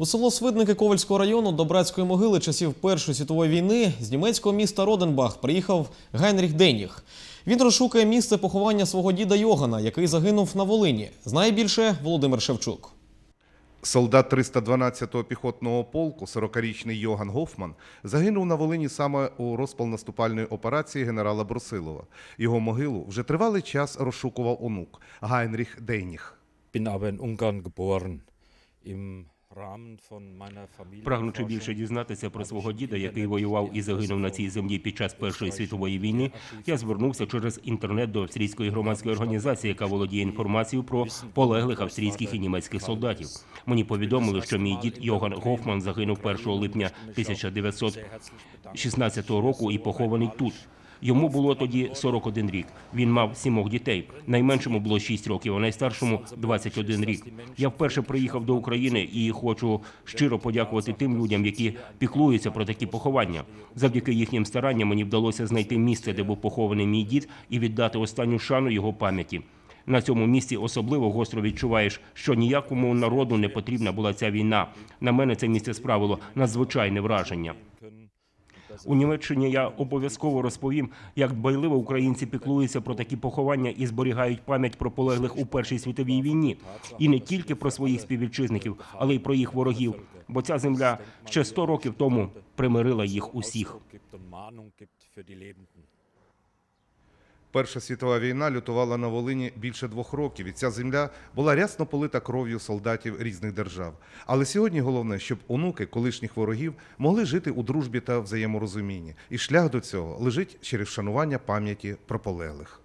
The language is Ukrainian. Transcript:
У село Свидники Ковальського району до братської могили часів Першої світової війни з німецького міста Роденбах приїхав Гайнріх Деніг. Він розшукує місце поховання свого діда Йогана, який загинув на Волині. Знає більше Володимир Шевчук. Солдат 312-го піхотного полку, 40-річний Йоган Гофман, загинув на Волині саме у розпал наступальної операції генерала Брусилова. Його могилу вже тривалий час розшукував онук Гайнріх Дейніх. bin aber in Ungarn geboren. Im Прагнучи більше дізнатися про свого діда, який воював і загинув на цій землі під час Першої світової війни, я звернувся через інтернет до австрійської громадської організації, яка володіє інформацією про полеглих австрійських і німецьких солдатів. Мені повідомили, що мій дід Йоган Гофман загинув 1 липня 1916 року і похований тут. Йому було тоді 41 рік. Він мав сімох дітей. Найменшому було 6 років, а найстаршому 21 рік. Я вперше приїхав до України і хочу щиро подякувати тим людям, які піклуються про такі поховання. Завдяки їхнім старанням мені вдалося знайти місце, де був похований мій дід, і віддати останню шану його пам'яті. На цьому місці особливо гостро відчуваєш, що ніякому народу не потрібна була ця війна. На мене це місце справило надзвичайне враження. У Німеччині я обов'язково розповім, як дбайливо українці піклуються про такі поховання і зберігають пам'ять про полеглих у Першій світовій війні, і не тільки про своїх співвітчизників, але й про їх ворогів. Бо ця земля ще 100 років тому примирила їх усіх. Перша світова війна лютувала на Волині більше двох років, і ця земля була рясно полита кров'ю солдатів різних держав. Але сьогодні головне, щоб онуки колишніх ворогів могли жити у дружбі та взаєморозумінні. І шлях до цього лежить через вшанування пам'яті про полеглих.